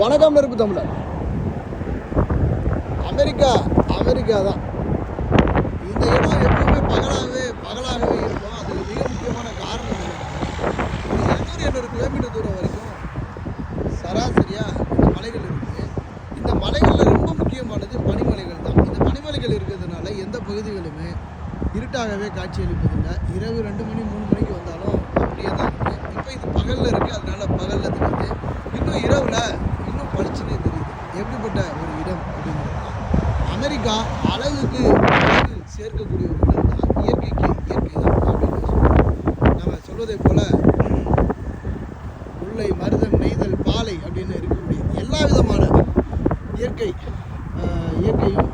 வணக்கம் நெருப்பு தமிழர். அமெரிக்கா அமெரிக்கா தான். இந்த இடம் எப்பவுமே பகலாகவே பகலாகவே இருக்கும். அது மிக முக்கியமான காரணம். என்னன்னா, இரநூறு எண்ணூறு கிலோமீட்டர் தூரம் வரைக்கும் சராசரியாக இந்த மலைகள் இருக்குது இந்த மலைகளில் ரொம்ப முக்கியமானது பனிமலைகள் தான். இந்த பனிமலைகள் இருக்கிறதுனால எந்த பகுதிகளுமே இருட்டாகவே காட்சியளிப்பதில்லை இரவு ரெண்டு மணி மூணு மணிக்கு வந்தாலும் அப்படியே தான் இருக்குது இப்போ இது பகலில் இருக்குது அதனால பகலில் தெரியுது. இன்னும் இரவில் இன்னும் பளிச்சுன்னே தெரியுது எப்படிப்பட்ட ஒரு இடம் அப்படிங்கிறது தான் அமெரிக்கா அழகுக்கு அழகு சேர்க்கக்கூடிய ஒரு இடம் தான் இயற்கைக்கு இயற்கை தான் அப்படின்னு சொல்லுவோம் நம்ம சொல்வதை போல முல்லை மருதம் நெய்தல் பாலை அப்படின்னு இருக்கக்கூடிய எல்லா விதமான இயற்கை இயற்கையும்